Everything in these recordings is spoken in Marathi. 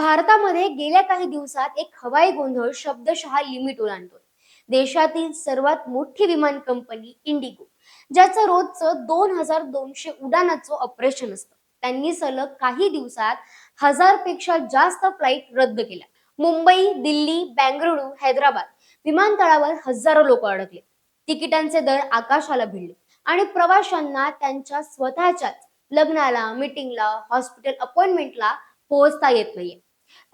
भारतामध्ये गेल्या काही दिवसात एक हवाई गोंधळ शब्दशः लिमिट ओलांडतोय. देशातील सर्वात मोठी विमान कंपनी इंडिगो ज्याचं रोजचं दोन हजार दोनशे उडाणाचं ऑपरेशन असतं. त्यांनी सलग काही दिवसात हजारपेक्षा जास्त फ्लाईट रद्द केल्या. मुंबई दिल्ली बेंगळुरू हैदराबाद विमानतळावर हजारो लोक अडकले. तिकिटांचे दर आकाशाला भिडले आणि प्रवाशांना त्यांच्या स्वतःच्याच लग्नाला मिटिंगला हॉस्पिटल अपॉइंटमेंटला पोहोचता येत नाहीये.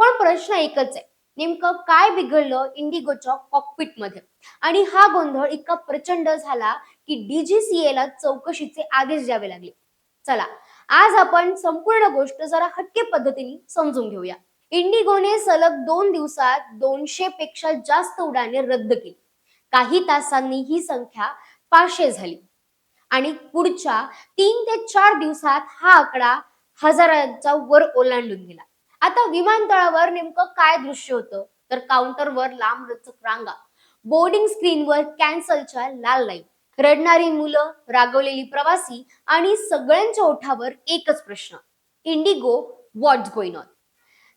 पण प्रश्न एकच आहे. नेमकं काय बिघडलं इंडिगोच्या कॉकपिटमध्ये आणि हा गोंधळ इतका प्रचंड झाला की डीजीसीए ला चौकशीचे आदेश द्यावे लागले. चला आज आपण संपूर्ण गोष्ट जरा हटके पद्धतीने समजून घेऊया. इंडिगोने सलग दोन दिवसात दोनशे पेक्षा जास्त उड्डाणे रद्द केली. काही तासांनी ही संख्या पाचशे झाली. आणि पुढच्या तीन ते चार दिवसात हा आकडा हजाराच्या वर ओलांडून गेला. आता विमानतळावर नेमकं काय दृश्य होतं? तर काउंटरवर लांब रचक रांगा बोर्डिंग स्क्रीनवर कॅन्सलच्या लाल लाईन रडणारी मुलं रागवलेली प्रवासी आणि सगळ्यांच्या ओठावर एकच प्रश्न IndiGo what going on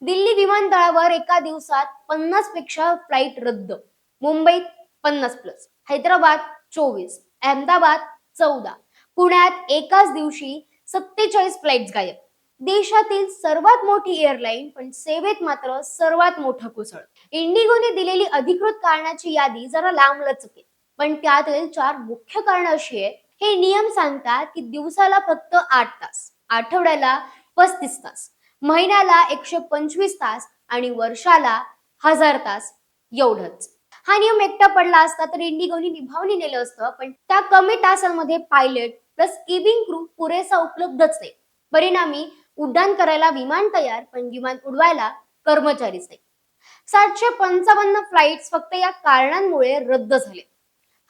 Delhi विमानतळावर एका दिवसात पन्नासपेक्षा फ्लाईट रद्द मुंबईत पन्नास प्लस हैदराबाद चोवीस अहमदाबाद चौदा पुण्यात एकाच दिवशी सत्तेचाळीस फ्लाईट गायब देशातील सर्वात मोठी एअरलाईन पण सेवेत मात्र सर्वात मोठं कोसळ. इंडिगोने दिलेली अधिकृत कारणाची यादी जरा लांब लचके पण त्यातील चार मुख्य कारण अशी आहेत. हे नियम सांगतात की दिवसाला फक्त आठ तास आठवड्याला पस्तीस तास महिन्याला एकशे पंचवीस तास आणि वर्षाला हजार तास एवढंच. हा नियम एकटा पडला असता तर इंडिगोनी निभावून नेलं असतं पण त्या कमी तासांमध्ये पायलट प्लस केबिन क्रू पुरेसा उपलब्धच नाही. परिणामी उड्डाण करायला विमान तयार पण विमान उडवायला कर्मचारीच नाही सातशे पंचावन्न फ्लाईट फक्त या कारणांमुळे रद्द झाले.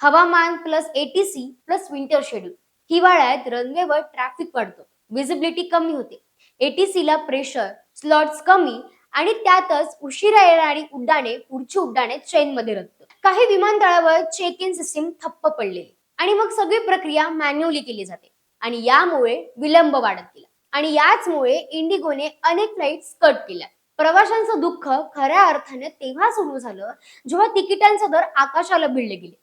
हवामान plus ATC plus winter schedule हिवाळ्यात रनवेवर ट्रॅफिक वाढतो. विजिबिलिटी कमी होते. एटीसीला प्रेशर स्लॉट्स कमी आणि त्यातच उशिरा येणारी उड्डाणे पुढची उड्डाणे ट्रेन मध्ये रद्द. काही विमानतळावर चेक इन सिस्टीम ठप्प पडलेली. आणि मग सगळी प्रक्रिया मॅन्युअली केली जाते. आणि यामुळे विलंब वाढत गेला. आणि याचमुळे इंडिगोने अनेक फ्लाईट्स कट केल्या. प्रवाशांचं दुःख खऱ्या अर्थाने तेव्हा सुरू झालं जेव्हा तिकिटांचे दर आकाशाला भिडले गेले.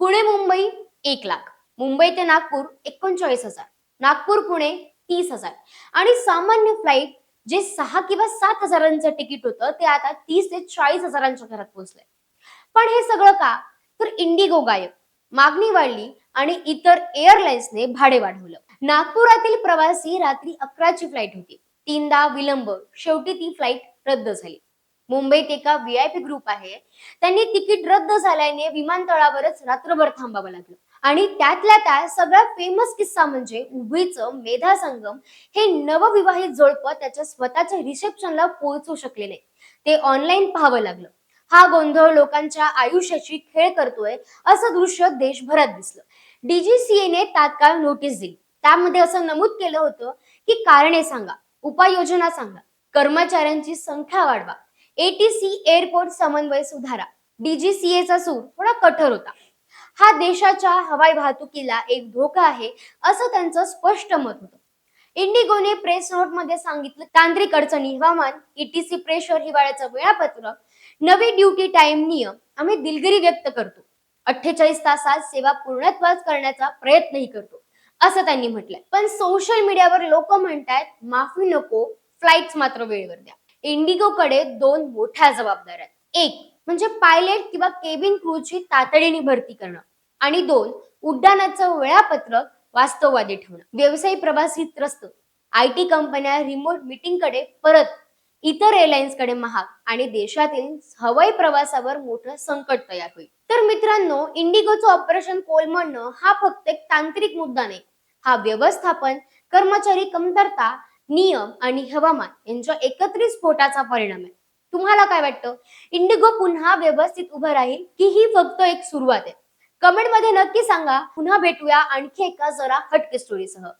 पुणे मुंबई एक लाख मुंबई ते नागपूर एकोणचाळीस हजार नागपूर पुणे तीस हजार. आणि सामान्य फ्लाईट जे सहा किंवा सात हजारांचं तिकीट होतं ते आता तीस ते चाळीस हजारांच्या घरात पोहोचलंय. पण हे सगळं का? तर इंडिगो गायब मागणी वाढली आणि इतर एअरलाइन्सने भाडे वाढवलं. नागपुरातील प्रवासी रात्री अकराची फ्लाईट होती. तीनदा विलंब. शेवटी ती फ्लाईट रद्द झाली. मुंबईत एका व्हीआयपी ग्रुप आहे. त्यांनी तिकीट रद्द झाल्याने विमानतळावरच रात्रभर थांबावं लागलं. आणि त्यातल्या त्यात सगळ्यात फेमस किस्सा म्हणजे उभीचं मेधा संगम हे नवविवाहित जोडपं त्याच्या स्वतःच्या रिसेप्शनला पोहोचू शकले नाही ते ऑनलाईन पाहावं लागलं. हा गोंधळ लोकांच्या आयुष्याची खेळ करतोय असं दृश्य देशभरात दिसलं. डीजीसीएने तात्काळ नोटीस दिली. त्यामध्ये असं नमूद केलं होतं की कारणे सांगा उपाययोजना सांगा कर्मचाऱ्यांची संख्या वाढवा. एटीसी एअरपोर्ट समन्वय सुधारा. डीजीसीएचा सूर थोडा कठोर होता. हा देशाच्या हवाई वाहतुकीला एक धोका आहे असं त्यांचं स्पष्ट मत होतं. इंडिगोने प्रेस नोटमध्ये सांगितलं तांत्रिक अडचणी हवामान ईटीसी प्रेशर हिवाळ्याचं वेळापत्रक नवी ड्युटी टाइम नियम आम्ही दिलगिरी व्यक्त करतो. अठ्ठेचाळीस तासात सेवा पूर्णत्वास करण्याचा प्रयत्नही करतो. असं त्यांनी म्हटलंय. पण सोशल मीडियावर लोक म्हणतायत माफी नको फ्लाईट मात्र वेळेवर द्या. इंडिगोकडे दोन मोठ्या जबाबदाऱ्या आहेत. एक म्हणजे पायलट किंवा केबिन क्रूची तातडीने भरती करणं. आणि दोन उड्डाणाचं वेळापत्रक वास्तववादी ठेवणं. व्यवसायी प्रवासी त्रस्त. आय टी कंपन्या रिमोट मीटिंगकडे परत. इतर एअरलाइन्सकडे महाग. आणि देशातील हवाई प्रवासावर मोठं संकट तयार होईल. तर मित्रांनो इंडिगोचं ऑपरेशन कोलमडणं हा फक्त एक तांत्रिक मुद्दा नाही. हा व्यवस्थापन कर्मचारी कमतरता नियम आणि हवामान यांच्या एकत्रित स्फोटाचा परिणाम आहे. तुम्हाला काय वाटतं? इंडिगो पुन्हा व्यवस्थित उभं राहील की ही फक्त एक सुरुवात आहे? कमेंटमध्ये नक्की सांगा. पुन्हा भेटूया आणखी एका जरा हटके स्टोरीसह